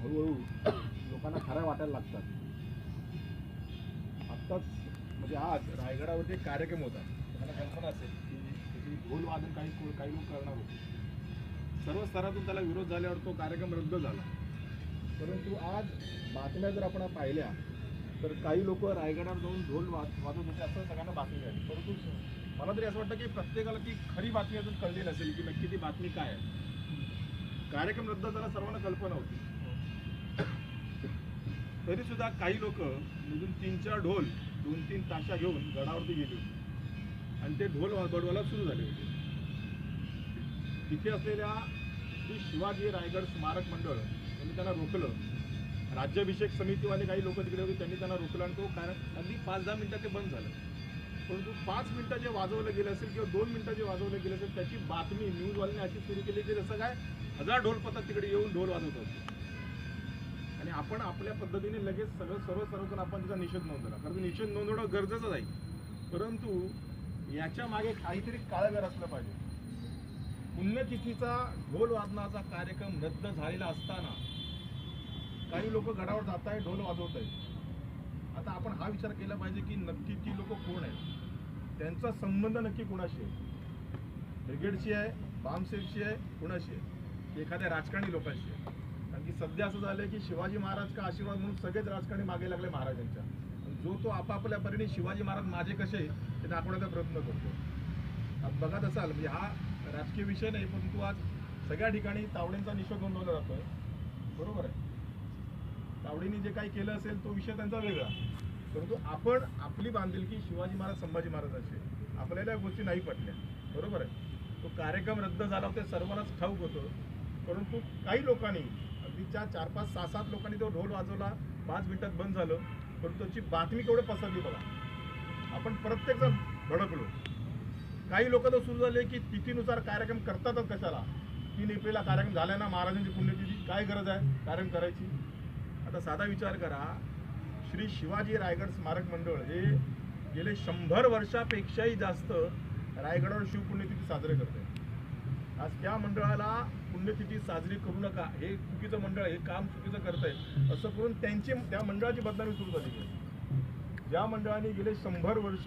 हळूहळू लोकांना खऱ्या वाटायला लागतात. आत्ताच म्हणजे आज रायगडावरती एक कार्यक्रम होता त्यांना कल्पना असेल की त्याची ढोल वादन काही को- काही लोक करणार होते. सर्व स्तरातून त्याला विरोध झाल्यावर तो कार्यक्रम रद्द झाला. परंतु आज बातम्या जर आपण पाहिल्या तर काही लोक रायगडावर जाऊन ढोल वाद वाजवत होते असं सगळ्यांना बातमी आहे परंतु मला तरी असं वाटतं की प्रत्येकाला ती खरी बातमी अजून कळली नसेल की नक्की ती बातमी काय आहे. कार्यक्रम रद्द झाला सर्वांना कल्पना होती. तरीसुद्धा काही लोक मधून तीन चार ढोल दोन तीन ताशा घेऊन गडावरती गेले होते. आणि ते ढोल बडवायला सुरू झाले होते. तिथे असलेल्या श्री शिवाजी रायगड स्मारक मंडळ यांनी त्यांना रोखलं. राज्याभिषेक समितीवाले काही लोक तिकडे होते त्यांनी त्यांना रोखलं आणि तो कारण अगदी पाच दहा मिनटात ते बंद झालं. परंतु पाच मिनटं जे वाजवलं गेलं असेल किंवा दोन मिनटं जे वाजवलं गेलं असेल त्याची बातमी न्यूजवाल्यांनी अशी सुरू केली की जसं काय हजार ढोल पथक तिकडे येऊन ढोल वाजवत होते. आणि आपण आपल्या पद्धतीने लगेच सगळं सर्व सर्वजण आपण त्याचा निषेध नोंदवला. कारण निषेध नोंदवणं गरजेचंच आहे. परंतु याच्या मागे काहीतरी काळगर असलं पाहिजे. पुण्यतिथीचा ढोल वादनाचा कार्यक्रम रद्द झालेला असताना काही लोक गडावर जात आहे ढोल वाजवत आहेत आता आपण हा विचार केला पाहिजे की नक्की ती लोक कोण आहेत? त्यांचा संबंध नक्की कोणाशी आहे? ब्रिगेडशी आहे बामसेफशी आहे कोणाशी आहे? एखाद्या राजकारणी लोकांशी आहे? की सध्या असं झालं की शिवाजी महाराज का आशीर्वाद म्हणून सगळेच राजकारणी मागे लागले महाराजांच्या. जो तो आपापल्या परीने शिवाजी महाराज माझे कसे ते दाखवण्याचा प्रयत्न करतो. बघत असाल म्हणजे हा राजकीय विषय नाही परंतु आज सगळ्या ठिकाणी तावडेंचा निषेध नोंदवला जातोय. बरोबर आहे. तावडेंनी जे काही केलं असेल तो विषय त्यांचा वेगळा. परंतु आपण आपली बांधिलकी शिवाजी महाराज संभाजी महाराजांची आपल्याला या गोष्टी नाही पटल्या. बरोबर आहे. तो कार्यक्रम रद्द झाला होता ते सर्वांनाच ठाऊक होतं. परंतु काही लोकांनी अगदी चार चार पाच सहा सात लोकांनी तो ढोल वाजवला पाच मिनिटात बंद झालं पण त्याची बातमी केवढं पसरली बघा. आपण प्रत्येकजण भडकलो. काही लोक तर सुरू झाले की तिथीनुसार कार्यक्रम करतातच कशाला. तीन एप्रिलला कार्यक्रम झाला ना महाराजांची पुण्यतिथी काय गरज आहे कार्यक्रम करायची? आता साधा विचार करा. श्री शिवाजी रायगड स्मारक मंडळ हे गेले शंभर वर्षापेक्षाही जास्त रायगडावर शिवपुण्यतिथी साजरे करते. आज त्या मंडळाला पुण्यतिथी साजरी करू नका. हे चुकीचं मंडळ हे काम चुकीचं करतंय असं करून त्यांची त्या मंडळाची बदनामी सुरू झाली. आहे. ज्या मंडळाने गेले शंभर वर्ष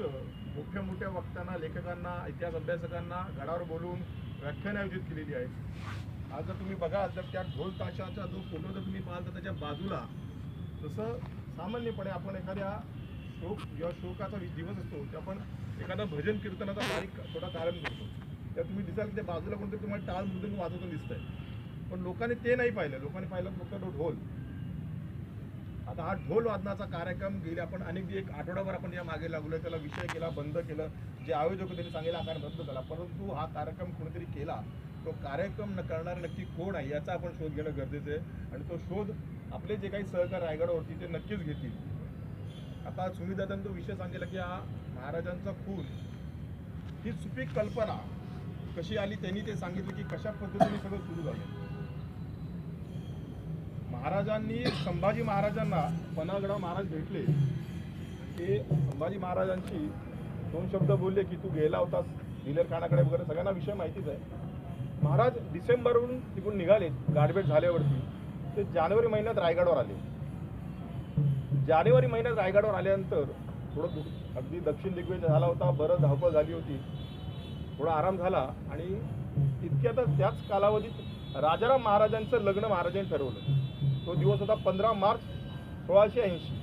मोठ्या मोठ्या वक्त्यांना लेखकांना इतिहास अभ्यासकांना गडावर बोलून व्याख्यान आयोजित केलेली आहेत. आज जर तुम्ही बघाल तर त्या ढोल ताशाचा जो फोटो जर तुम्ही पाहाल तर त्याच्या बाजूला तसं सामान्यपणे आपण एखाद्या शोक जेव्हा शोकाचा दिवस असतो ते आपण एखादा भजन कीर्तनाचा बारीक थोडा कारण करतो. तेव्हा तुम्ही दिसाल की त्या बाजूला कोणतरी तुम्हाला टाळ मृदंग वाजवताना दिसतंय. पण लोकांनी ते नाही पाहिलं. लोकांनी पाहिलं फक्त तो ढोल. आता हा ढोल वादनाचा कार्यक्रम गेले आपण अनेक एक आठवडाभर आपण या मागे लागलो त्याला विषय केला बंद केलं. जे आयोजक त्यांनी सांगितलं हा कार्यक्रम रद्द झाला. परंतु हा कार्यक्रम कोणीतरी केला तो कार्यक्रम न करणारा नक्की कोण आहे याचा आपण शोध घेणं गरजेचं आहे. आणि तो शोध आपले जे काही सहकार रायगडावरती ते नक्कीच घेतील. आता सुमिदादांनी तो विषय सांगितला की हा महाराजांचा खून ही सुपीक कल्पना कशी आली त्यांनी ते सांगितलं की कशा पद्धतीने सगळं सुरू झालं. महाराजांनी संभाजी महाराजांना पन्हाळगडा महाराज भेटले. ते संभाजी महाराजांची दोन शब्द बोलले की तू गेला होतास दिलेर खानाकडे वगैरे सगळ्यांना विषय माहितीच आहे. महाराज डिसेंबरहून तिकडून निघाले गाठभेट झाल्यावरती. ते जानेवारी महिन्यात रायगडवर आले. जानेवारी महिन्यात रायगडवर आल्यानंतर थोडं अगदी दक्षिण दिग्विजय झाला होता बरं धावपळ झाली होती. थोडा आराम झाला आणि इतक्यातच त्याच कालावधीत राजाराम महाराजांचं लग्न महाराजांनी ठरवलं. तो दिवस होता पंधरा मार्च सोळाशे ऐंशी.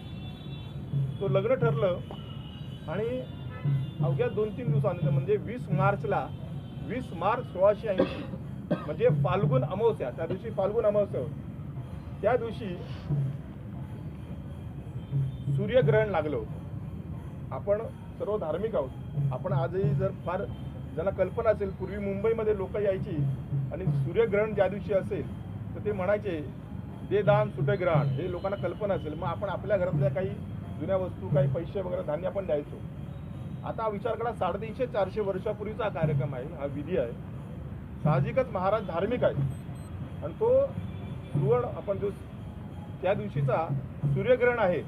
तो लग्न ठरलं आणि अवघ्या दोन तीन दिवसानंतर म्हणजे वीस मार्चला वीस मार्च सोळाशे ऐंशी म्हणजे फाल्गुन अमावस्या त्या दिवशी फाल्गुन अमावस्या होती. त्या दिवशी सूर्यग्रहण लागलं होतं. आपण सर्व धार्मिक आहोत. आपण आजही जर फार ज्यांना कल्पना असेल पूर्वी मुंबईमध्ये लोक यायची आणि सूर्यग्रहण ज्या दिवशी असेल तर ते म्हणायचे दे दान सुटे ग्रहण. हे लोकांना कल्पना असेल. मग आपण आपल्या घरातल्या काही जुन्या वस्तू काही पैसे वगैरे धान्य आपण द्यायचो. आता विचार करा साडेतीनशे चारशे वर्षापूर्वीचा हा कार्यक्रम आहे हा विधी आहे. साहजिकच महाराज धार्मिक आहे आणि तो सुवर्ण आपण जो त्या दिवशीचा सूर्यग्रहण आहे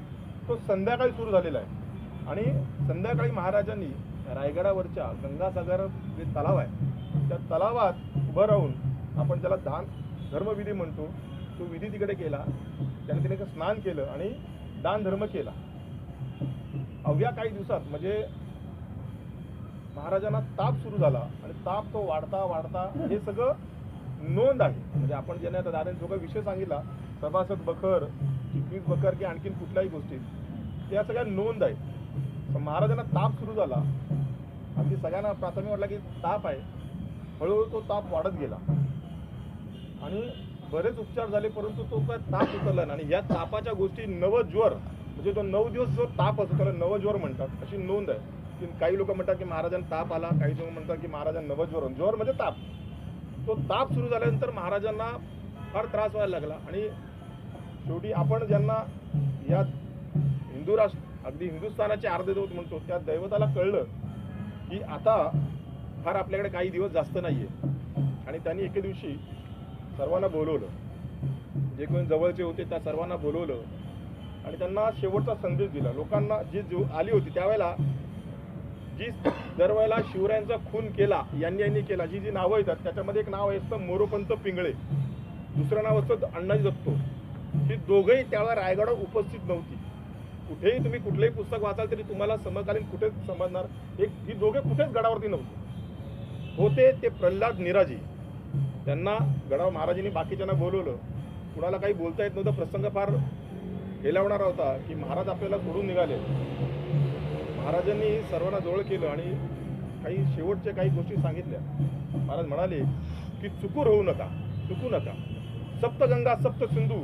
तो संध्याकाळी सुरू झालेला आहे. आणि संध्याकाळी महाराजांनी रायगडावरच्या गंगासागर जे तलाव आहे त्या तलावात उभं राहून आपण त्याला दान धर्मविधी म्हणतो तो विधी तिकडे केला. त्याने तिने स्नान केलं आणि दान धर्म केला. अवघ्या काही दिवसात म्हणजे महाराजांना ताप सुरू झाला आणि ताप तो वाढता वाढता हे सगळं नोंद आहे. म्हणजे आपण ज्याने आता दादा जो काही विषय सांगितला सभासद बखर चिटणीस बखर की आणखीन कुठल्याही गोष्टीत त्या सगळ्या नोंद आहेत. तर महाराजांना ताप सुरू झाला. अगदी सगळ्यांना प्राथमिक वाटला की ताप आहे. हळूहळू तो ताप वाढत गेला. आणि बरेच उपचार झाले परंतु तो काय ताप उतरला नाही. आणि या तापाच्या गोष्टी नवज्वर म्हणजे तो नऊ दिवस जो ताप असतो त्याला नवज्वर म्हणतात. अशी नोंद आहे. की काही लोक म्हणतात की महाराजांना ताप आला काही लोक म्हणतात की महाराजांना नवज्वर ज्वर म्हणजे ताप. तो ताप सुरू झाल्यानंतर महाराजांना फार त्रास व्हायला लागला. आणि शेवटी आपण ज्यांना या हिंदू राष्ट्र अगदी हिंदुस्थानाचे अर्धे म्हणतो. त्या दैवताला कळलं की आता फार आपल्याकडे काही दिवस जास्त नाही आहे आणि त्यांनी एके दिवशी सर्वांना बोलवलं. जे कोणी जवळचे होते त्या सर्वांना बोलवलं. आणि त्यांना शेवटचा संदेश दिला. लोकांना जी जो आली होती त्यावेळेला जी दरवेळेला शिवरायांचा खून केला यांनी यांनी केला जी जी नावं येतात त्याच्यामध्ये एक नाव असतं मोरोपंत पिंगळे. दुसरं नाव असतं अण्णाजी दत्तो. ही दोघंही त्यावेळेला रायगडावर उपस्थित नव्हती. कुठेही तुम्ही कुठलंही पुस्तक वाचाल तरी तुम्हाला समकालीन कुठेच समजणार? एक ही दोघे कुठेच गडावरती नव्हते. होते ते प्रल्हाद निराजी. त्यांना गडावर महाराजांनी बाकीच्यांना बोलवलं. कुणाला काही बोलता येत नव्हतं. प्रसंग फार हेलावणारा होता की महाराज आपल्याला सोडून निघाले. महाराजांनी सर्वांना जवळ केलं आणि काही शेवटच्या काही गोष्टी सांगितल्या. महाराज म्हणाले की चुकूर होऊ नका चुकू नका. सप्तगंगा सप्त सिंधू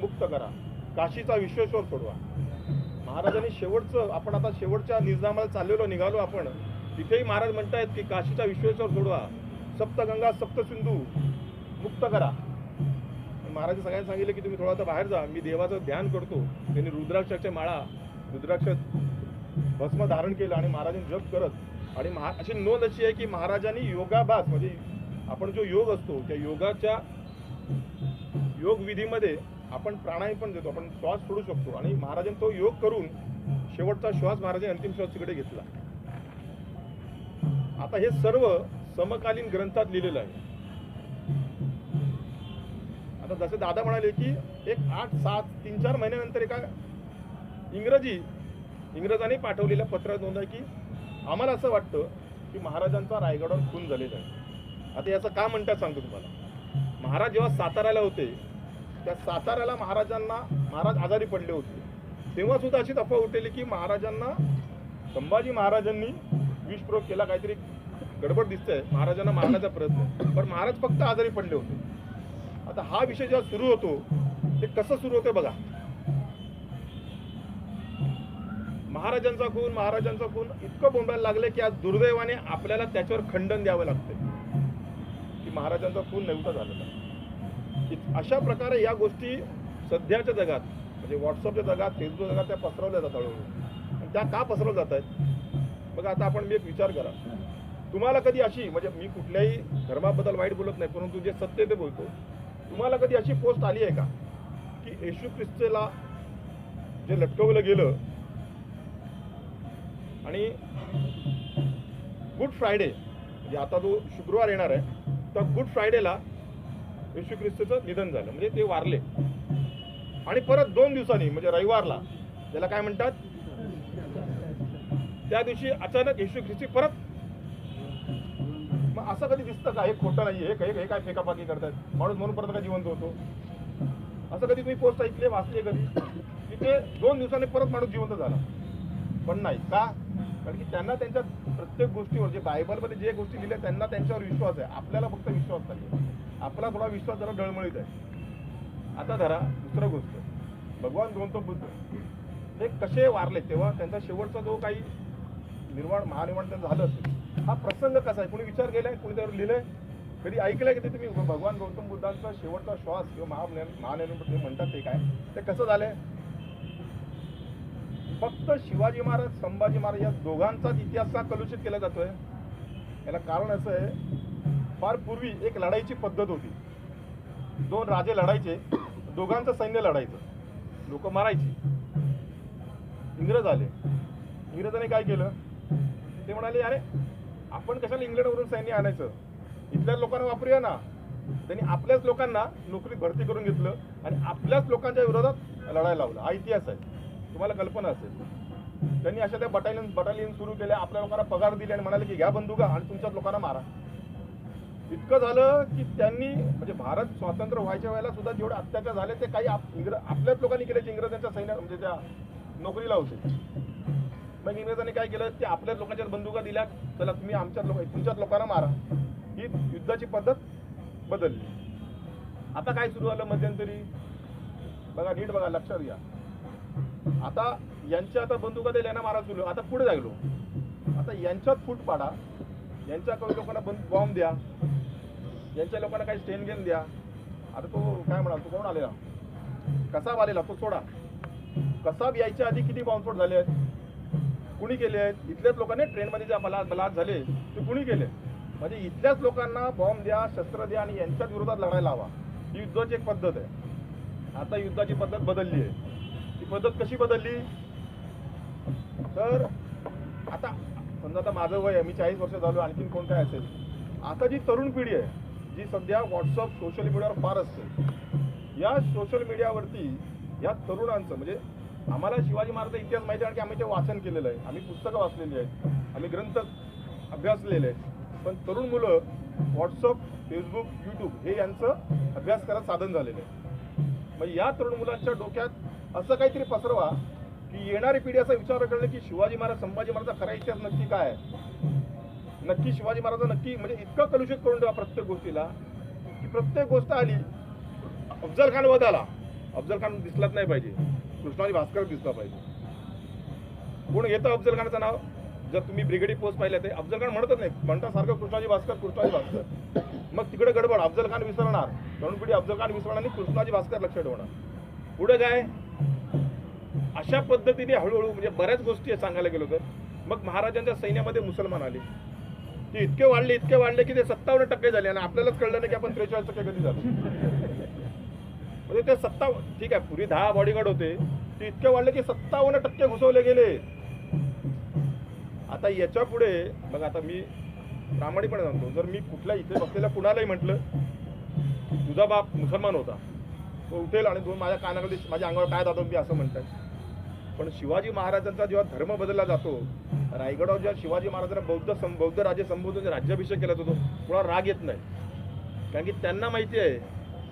मुक्त करा. काशीचा विश्वेश्वर सोडवा. महाराजांनी शेवटचं आपण आता शेवटच्या निजामाला चाललेलो निघालो आपण. तिथेही महाराज म्हणतायत की काशीचा विश्वेश्वर सोडवा. सप्तगंगा सप्तसिंधू मुक्त करा. महाराज सगळ्यांनी सांगितलं की तुम्ही थोडासा बाहेर जा. मी देवाचं ध्यान करतो. त्यांनी रुद्राक्षाच्या माळा रुद्राक्ष भस्म धारण केलं आणि महाराजांनी जप करत. आणि महा अशी नोंद अशी आहे की महाराजांनी योगाभास म्हणजे आपण जो योग असतो त्या योगाच्या योगविधीमध्ये आपण प्राणायाम पण देतो आपण श्वास सोडू शकतो. आणि महाराजांनी तो योग करून शेवटचा श्वास महाराजांनी अंतिम श्वास तिकडे घेतला. आता हे सर्व समकालीन ग्रंथात लिहिलेलं आहे. आता जसे दादा म्हणाले की एक आठ सात तीन चार महिन्यानंतर एका इंग्रजी इंग्रजाने पाठवलेल्या पत्रात नोंद आहे की आम्हाला असं वाटतं की महाराजांचा रायगडावर खून झालेला आहे. आता याचं का म्हणतात सांगतो तुम्हाला. महाराज जेव्हा साताऱ्याला होते त्या साताऱ्याला महाराजांना महाराज आजारी पडले होते. तेव्हा सुद्धा अशी अफवा उठलेली की महाराजांना संभाजी महाराजांनी विषप्रयोग केला काहीतरी गडबड दिसतंय महाराजांना मारण्याचा प्रयत्न. पण महाराज फक्त आजारी पडले होते. आता हा विषय जेव्हा सुरू होतो ते कसं सुरू होते बघा. महाराजांचा खून महाराजांचा खून इतकं बोंबायला लागले की आज दुर्दैवाने आपल्याला त्याच्यावर खंडन द्यावं लागतं की महाराजांचा खून नव्हता झालेला. अशा प्रकारे या गोष्टी सध्याच्या जगात म्हणजे व्हॉट्सअपच्या जगात फेसबुक जगात त्या पसरवल्या जातात हळूहळू. आणि त्या का पसरवल्या जात आहेत? बघा आता आपण मी एक विचार करा. तुम्हाला कधी अशी म्हणजे मी कुठल्याही धर्माबद्दल वाईट बोलत नाही परंतु जे सत्य ते बोलतो. तुम्हाला कधी अशी पोस्ट आली आहे का? की येशू ख्रिस्तेला जे लटकवलं गेलं आणि गुड फ्रायडे म्हणजे आता जो शुक्रवार येणार आहे तर गुड फ्रायडेला येशू ख्रिस्तीचं निधन झालं. म्हणजे ते वारले. आणि परत दोन दिवसांनी म्हणजे रविवारला ज्याला काय म्हणतात? त्या दिवशी अचानक येशू ख्रिस्ती परत मग असं कधी दिसतं का? हे खोटं नाही हे काही हे काय फेकाफाकी करतात माणूस म्हणून परत का जिवंत होतो? असं कधी तुम्ही पोस्ट ऐकले वाचले कधी? की ते दोन दिवसांनी परत माणूस जिवंत झाला. पण नाही. का? कारण की त्यांना त्यांच्या प्रत्येक गोष्टीवर जे बायबलमध्ये जे गोष्टी लिहिल्या त्यांना त्यांच्यावर विश्वास आहे. आपल्याला फक्त विश्वास नाही आपला थोडा विश्वास जरा डळमळीत आहे. आता धरा दुसरं गोष्ट. भगवान गौतम बुद्ध. ते कसे वारले तेव्हा त्यांचा शेवटचा जो काही निर्माण महानिर्माण त्यांचं झालं असेल हा प्रसंग कसा आहे? कोणी विचार केलाय? कोणी त्यावर लिहिलंय? कधी ऐकलंय की ते तुम्ही? भगवान गौतम बुद्धांचा शेवटचा श्वास किंवा महा महानिर्माण ते म्हणतात ते काय? ते कसं झालंय? फक्त शिवाजी महाराज संभाजी महाराज या दोघांचाच इतिहास का कलुषित केला जातोय. याला कारण असं आहे फार पूर्वी एक लढाईची पद्धत होती. दोन राजे लढायचे दोघांचं सैन्य लढायचं. लोक मारायची. इंग्रज आले. इंग्रजाने काय केलं? ते म्हणाले अरे आपण कशाला इंग्लंडवरून सैन्य आणायचं? इथल्या लोकांना वापरूया ना. त्यांनी आपल्याच लोकांना नोकरीत भरती करून घेतलं आणि आपल्याच लोकांच्या विरोधात लढायला लावलं. हा इतिहास आहे. तुम्हाला कल्पना असेल. त्यांनी अशा त्या बटालियन बटालियन सुरू केल्या. आपल्या लोकांना पगार दिले आणि म्हणाले की घ्या बंदुका आणि तुमच्याच लोकांना मारा. इतकं झालं की त्यांनी म्हणजे भारत स्वातंत्र्य व्हायच्या वेळेला सुद्धा जेवढे अत्याचार झाले ते काही आप- आपल्याच लोकांनी केले जे इंग्रजांच्या सैन्य म्हणजे त्या नोकरीला होते. मग इंग्रजांनी काय केलं? ते आपल्याच लोकांच्या बंदुका दिल्या. चला तुम्ही आमच्याच लोक तुमच्याच लोकांना मारा. ही युद्धाची पद्धत बदलली. आता काय सुरू झालं मध्यंतरी? बघा नीट बघा लक्षात घ्या. आता यांच्या आता बंदुका दिल्या मारा सुरू आता पुढे जागलो आता यांच्यात फूट पाडा यांच्या काही लोकांना बंद बॉम्ब द्या. यांच्या लोकांना काही स्टेन गेन द्या. आता तो काय म्हणाल? तो कोण आलेला? कसाब आलेला? तो सोडा. कसाब यायच्या आधी किती बॉम्बस्फोट झाले आहेत? कुणी केले आहेत? इथल्याच लोकांनी ट्रेनमध्ये ज्या बला बलात झाले ते कुणी केले? म्हणजे इथल्याच लोकांना बॉम्ब द्या शस्त्र द्या आणि यांच्याच विरोधात लढायला हवा ही युद्धाची एक पद्धत आहे. आता युद्धाची पद्धत बदलली आहे. ती पद्धत कशी बदलली? तर आता समजा आता माझं वय आहे मी चाळीस वर्ष झालो आणखीन कोण काय असेल? आता जी तरुण पिढी आहे जी सध्या व्हॉट्सअप सोशल मीडियावर फार असते या सोशल मीडियावरती या तरुणांचं म्हणजे आम्हाला शिवाजी महाराजचा इतिहास माहिती आहे कारण की आम्ही ते वाचन केलेलं आहे. आम्ही पुस्तकं वाचलेली आहेत. आम्ही ग्रंथ अभ्यासलेले आहेत. पण तरुण मुलं व्हॉट्सअप फेसबुक यूट्यूब हे यांचं अभ्यास करायचं साधन झालेलं आहे. मग या तरुण मुलांच्या डोक्यात असं काहीतरी पसरवा की येणारी पिढी असा विचार करणं की शिवाजी महाराज संभाजी महाराजचा खरा इतिहास नक्की काय आहे? नक्की शिवाजी महाराज नक्की म्हणजे इतकं कलुषित करून ठेवा प्रत्येक गोष्टीला की प्रत्येक गोष्ट आली अफजल खान वध आला अफजल खान दिसलाच नाही पाहिजे. कृष्णाजी भास्कर दिसला पाहिजे. कोण येतं अफजल खानचं नाव? जर तुम्ही ब्रिगेडी पोस्ट पाहिलं ते अफजल खान म्हणतच नाही. म्हणता सारखं कृष्णाजी भास्कर कृष्णाजी भास्कर. मग तिकडे गडबड अफजल खान विसरणार. तरुण पिढी अफजल खान विसरणार आणि कृष्णाजी भास्कर लक्ष ठेवणार. पुढे काय? अशा पद्धतीने हळूहळू म्हणजे बऱ्याच गोष्टी सांगायला गेलो तर मग महाराजांच्या सैन्यामध्ये मुसलमान आले. ते इतके वाढले इतके वाढले की ते सत्तावन्न टक्के झाले आणि आपल्यालाच कळलं नाही की आपण त्रेचाळीस टक्के कधी झालो. म्हणजे ते सत्तावन्न ठीक आहे पूर्वी दहा बॉडीगार्ड होते. ते इतके वाढले की सत्तावन्न टक्के घुसवले गेले. आता याच्यापुढे बघा आता मी प्रामाणिकपणे सांगतो जर मी कुठल्या इथे बसलेल्या कुणालाही म्हटलं तुझा बाप मुसलमान होता. तो उठेल आणि दोन माझ्या कानाकडे माझ्या अंगावर काय जातो मी असं म्हणतात. पण शिवाजी महाराजांचा जेव्हा धर्म बदलला जातो रायगडावर जेव्हा शिवाजी महाराजांना बौद्ध सं बौद्ध राजे संबोधून जे राज्याभिषेक केला जातो कुणाला राग येत नाही. कारण की त्यांना माहिती आहे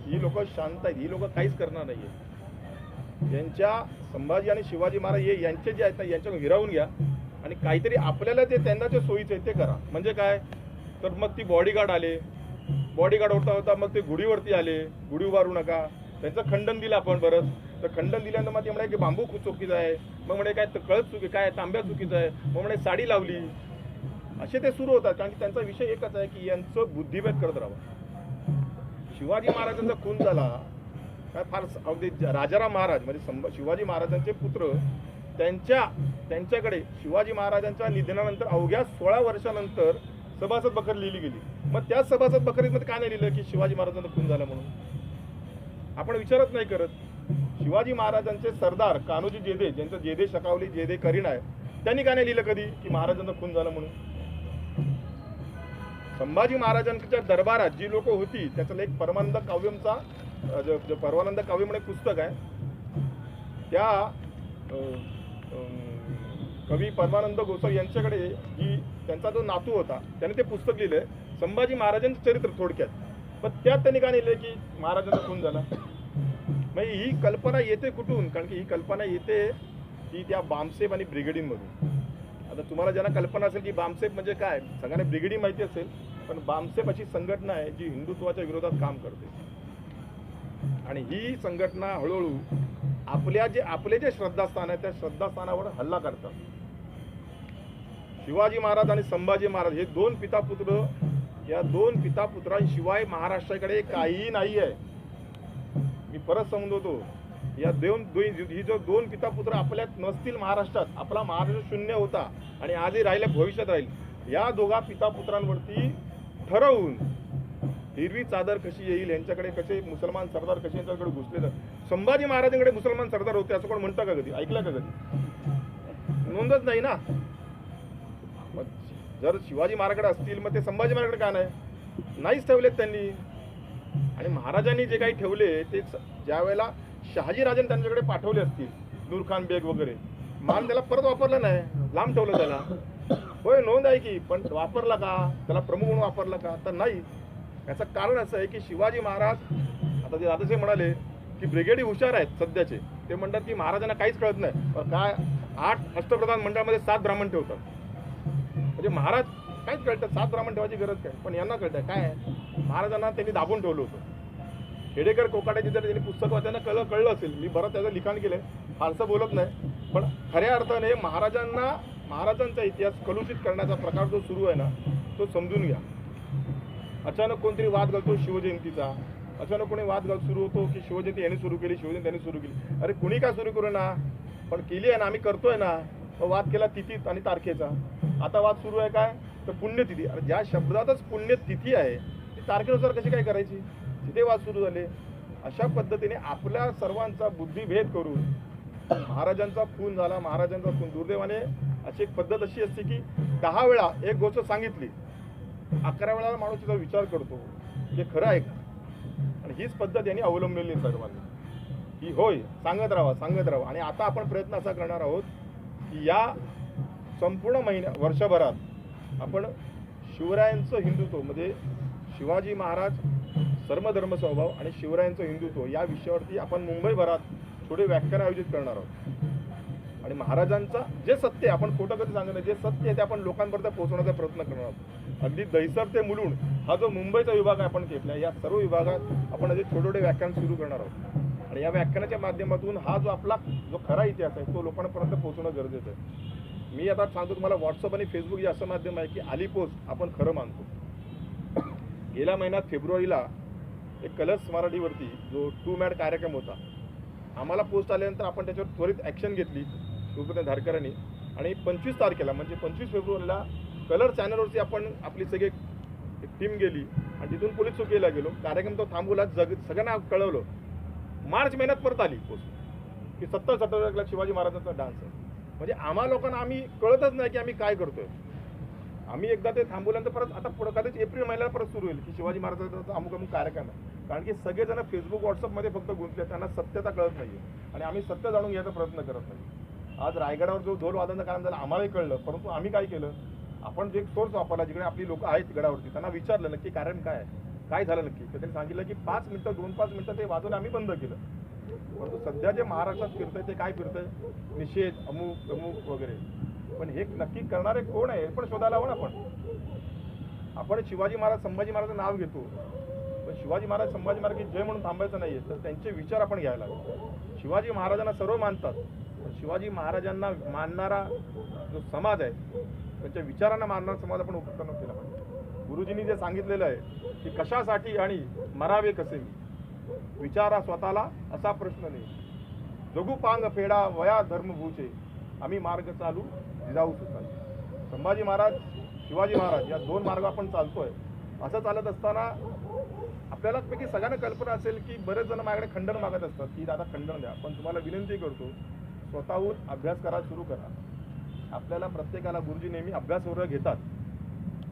ही लोक शांत आहेत ही लोक काहीच करणार नाही आहे यांच्या संभाजी आणि शिवाजी महाराज हे यांचे जे आहेत ना यांच्याकडून हिरावून घ्या आणि काहीतरी आपल्याला जे त्यांना जे सोयीचं आहे ते करा. म्हणजे काय? तर मग ती बॉडीगार्ड आले. बॉडीगार्ड होता होता मग ते गुढीवरती आले. गुढी उभारू नका. त्यांचं खंडन दिलं आपण बरंच. तर खंडन दिल्यानंतर मग ते म्हणे की बांबू खूप चुकीचं आहे. मग म्हणे काय तर कळत चुकी काय तांब्या चुकीचं आहे. मग म्हणे साडी लावली. असे ते सुरू होतात. कारण की त्यांचा विषय एकच आहे की यांचं बुद्धिभेद करत राहावं. शिवाजी महाराजांचा खून झाला. काय फार अगदी ज- राजाराम महाराज म्हणजे संभ शिवाजी महाराजांचे पुत्र त्यांच्या त्यांच्याकडे शिवाजी महाराजांच्या निधनानंतर अवघ्या सोळा वर्षानंतर सभासद बखर लिहिली गेली. मग त्या सभासद बखरीमध्ये काय नाही लिहिलं की शिवाजी महाराजांचा खून झाला म्हणून? आपण विचारत नाही करत. शिवाजी महाराजांचे सरदार कान्होजी जेदे ज्यांचं जेदे शकावली जेदे करीण आहे त्यांनी का नाही लिहिलं कधी की महाराजांचा खून झाला म्हणून? संभाजी महाराजांच्या दरबारात जी लोक होती त्याचा एक परमानंद काव्यमचा जो परमानंद काव्य म्हणून एक पुस्तक आहे त्या कवी परमानंद गोसावी यांच्याकडे जी त्यांचा जो नातू होता त्याने ते पुस्तक लिहिलंय संभाजी महाराजांचं चरित्र थोडक्यात. पण त्यात त्यांनी काय लिहिलंय की महाराजांचा खून झाला? म्हणजे ही कल्पना येते कुठून? कारण की ही कल्पना येते ती त्या बामसेब आणि ब्रिगेडींमधून आता तुम्हाला ज्यांना कल्पना असेल की बामसेब म्हणजे काय? सगळ्यांना ब्रिगेडी माहिती असेल पण बामसेब अशी संघटना आहे जी हिंदुत्वाच्या विरोधात काम करते. आणि ही संघटना हळूहळू आपल्या जे आपले जे श्रद्धास्थान आहे त्या श्रद्धास्थानावर हल्ला करतात. शिवाजी महाराज आणि संभाजी महाराज हे दोन पिता पुत्र या दोन पिता पुत्रांशिवाय महाराष्ट्राकडे काहीही नाही आहे मी परत समजवतो. या दोन दोन- ही जो दोन पिता पुत्र आपल्यात नसतील महाराष्ट्रात आपला महाराष्ट्र शून्य होता आणि आजही राहिल्या भविष्यात राहील. या दोघा पिता पुत्रांवरती ठरवून हिरवी चादर कशी येईल यांच्याकडे कसे मुसलमान सरदार कसे यांच्याकडे घुसले तर. संभाजी महाराजांकडे मुसलमान सरदार होते असं कोण म्हणतं का कधी? ऐकलं का कधी? नोंदच नाही ना? मग जर शिवाजी महाराजकडे असतील मग ते संभाजी महाराजकडे का नाही? नाहीच ठेवलेत त्यांनी. आणि महाराजांनी जे काही ठेवले ते ज्या वेळेला शहाजीराजांनी त्यांच्याकडे पाठवले असतील नूरखान बेग वगैरे मान त्याला परत वापरलं नाही. लांब ठेवलं त्याला. होय नोंद आहे की पण वापरला का? त्याला प्रमुख म्हणून वापरला का? तर नाही. याचं कारण असं आहे की शिवाजी महाराज आता ते दादाचे म्हणाले की ब्रिगेडी हुशार आहेत सध्याचे. ते म्हणतात की महाराजांना काहीच कळत नाही. पण काय आठ अष्टप्रधान मंडळामध्ये सात ब्राह्मण ठेवतात. म्हणजे महाराज काहीच कळतं सात ब्राह्मण ठेवायची गरज काय? पण यांना कळतं काय आहे? महाराजांना त्यांनी दाबून ठेवलं होतं. हेडेकर कोकाट्याची जर त्यांनी पुस्तक वाचायला कळलं कळलं असेल मी बरं त्याचं लिखाण केलं आहे फारसं बोलत नाही. पण खऱ्या अर्थाने महाराजांना महाराजांचा इतिहास कलुषित करण्याचा प्रकार जो सुरू आहे ना तो समजून घ्या. अचानक कोणतरी वाद घालतो शिवजयंतीचा. अचानक कोणी वाद घाल सुरू होतो की शिवजयंती यांनी सुरू केली शिवजयंती यांनी सुरू केली. अरे कुणी का सुरू करू ना? पण केली आहे ना आम्ही करतोय ना. वाद केला तिथीत आणि तारखेचा. आता वाद सुरू आहे काय? तर पुण्यतिथी. अरे ज्या शब्दातच पुण्यतिथी आहे तारखेनुसार कशी काय करायची? तिथे वाद सुरू झाले. अशा पद्धतीने आपल्या सर्वांचा बुद्धिभेद करून महाराजांचा खून झाला. महाराजांचा खून. दुर्दैवाने अशी एक पद्धत अशी असते की दहा वेळा एक गोष्ट सांगितली. अकरा वेळा माणूस तिचा विचार करतो. हे खरं आहे का? आणि हीच पद्धत यांनी अवलंबलेली सर्वांनी. की होय सांगत राहा सांगत राहा. आणि आता आपण प्रयत्न असा करणार आहोत की या संपूर्ण महिन्या वर्षभरात आपण शिवरायांचं हिंदुत्व म्हणजे शिवाजी महाराज सर्वधर्म स्वभाव आणि शिवरायांचं हिंदुत्व या विषयावरती आपण मुंबईभरात थोडे व्याख्यान आयोजित करणार आहोत. आणि महाराजांचा जे सत्य आहे आपण खोटं कधी सांगत जे सत्य आहे ते आपण लोकांपर्यंत पोहोचवण्याचा प्रयत्न करणार आहोत. अगदी दहिसर ते मुलुंड हा जो मुंबईचा विभाग आहे आपण घेतला या सर्व विभागात आपण असे छोटे छोटे व्याख्यान सुरू करणार आहोत. आणि या व्याख्यानाच्या माध्यमातून हा जो आपला जो खरा इतिहास आहे तो लोकांपर्यंत पोहोचणं गरजेचं आहे. मी आता सांगतो तुम्हाला व्हॉट्सअप आणि फेसबुक हे असं माध्यम आहे की आली पोस्ट आपण खरं मानतो. गेल्या महिन्यात फेब्रुवारीला एक कलर्स मराठीवरती जो टू मॅड कार्यक्रम होता आम्हाला पोस्ट आल्यानंतर आपण त्याच्यावर त्वरित ॲक्शन घेतली शिवप्रताप धारकरांनी. आणि पंचवीस तारखेला म्हणजे पंचवीस फेब्रुवारीला कलर चॅनलवरती आपण आपली सगळी एक टीम गेली आणि तिथून पोलीस चौकीला गेलो. कार्यक्रम तो थांबवला जग सगळ्यांना कळवलं. मार्च महिन्यात परत आली पोस्ट की सत्तर सत्तर शिवाजी महाराजांचा डान्स आहे म्हणजे आम्हा लोकांना आम्ही कळतच नाही की आम्ही काय करतोय. आम्ही एकदा ते थांबवल्यानंतर परत आता पुढं कदाचित एप्रिल महिन्याला परत सुरू होईल की शिवाजी महाराजांचा अमुक अमुक कार्यक्रम आहे. कारण की सगळेजण फेसबुक व्हॉट्सअपमध्ये फक्त गुंतले त्यांना सत्यता कळत नाही आणि आम्ही सत्य जाणून घ्यायचा प्रयत्न करत नाही. आज रायगडावर जो ढोल वादनचं कारण झालं आम्हालाही कळलं. परंतु आम्ही काय केलं? आपण जे सोर्स वापरला जिकडे आपली लोक आहेत गडावरती त्यांना विचारलं नक्की कारण काय आहे? काय झालं नक्की? तर त्यांनी सांगितलं की पाच मिनिटं दोन पाच मिनिटं ते वाजवलं आम्ही बंद केलं. परंतु सध्या जे महाराष्ट्रात फिरतंय ते काय फिरतंय? निषेध अमुक अमुक वगैरे. पण हे नक्की करणारे कोण आहे पण शोधायला हवं ना आपण. आपण शिवाजी महाराज संभाजी महाराजांचं नाव घेतो. पण शिवाजी महाराज संभाजी महाराज की जय म्हणून थांबायचं नाहीये तर त्यांचे विचार आपण घ्यायला शिवाजी महाराजांना सर्व मानतात पण शिवाजी महाराजांना मानणारा जो समाज आहे त्यांच्या विचारांना मानणारा समाज आपण उपक्रम केला पाहिजे. गुरुजींनी जे सांगितलेलं आहे की कशासाठी आणि मरावे कसे? मी विचारा स्वतःला असा प्रश्न नाही. जगू पांग फेडा वया धर्मभूचे. आम्ही मार्ग चालू जिजाऊ शकाल संभाजी महाराज शिवाजी महाराज या दोन मार्ग आपण चालतोय. असं चालत असताना आपल्याला पैकी सगळ्यांना कल्पना असेल की बरेच जण माझ्याकडे खंडन मागत असतात. की दादा खंडन द्या. पण तुम्हाला विनंती करतो स्वतःहून अभ्यास करा सुरू करा. आपल्याला प्रत्येकाला गुरुजी नेहमी अभ्यास वर्ग घेतात.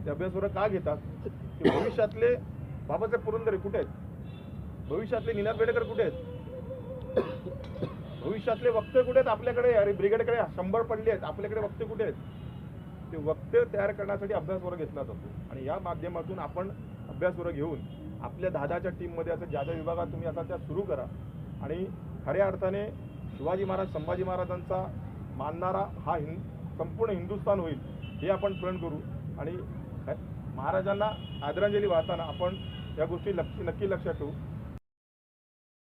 ते अभ्यास वर्ग का घेतात? की भविष्यातले बाबासाहेब पुरंदरे कुठे आहेत? भविष्यातले निनाद बेडेकर कुठे आहेत? भविष्यातले वक्ते कुठे आहेत आपल्याकडे? अरे ब्रिगेडकडे शंभर पडले आहेत. आपल्याकडे वक्ते कुठे आहेत? ते वक्ते तयार करण्यासाठी अभ्यास वर्ग घेतला जातो. आणि या माध्यमातून आपण अभ्यास वर्ग घेऊन आपल्या दादाच्या टीममध्ये असं ज्या ज्या विभागात तुम्ही आता त्या सुरू करा. आणि खऱ्या अर्थाने शिवाजी महाराज संभाजी महाराजांचा मानणारा हा हिंद संपूर्ण हिंदुस्थान होईल हे आपण प्रण करू. आणि महाराजांना आदरांजली वाहताना आपण या गोष्टी लक्ष नक्की लक्षात ठेवू.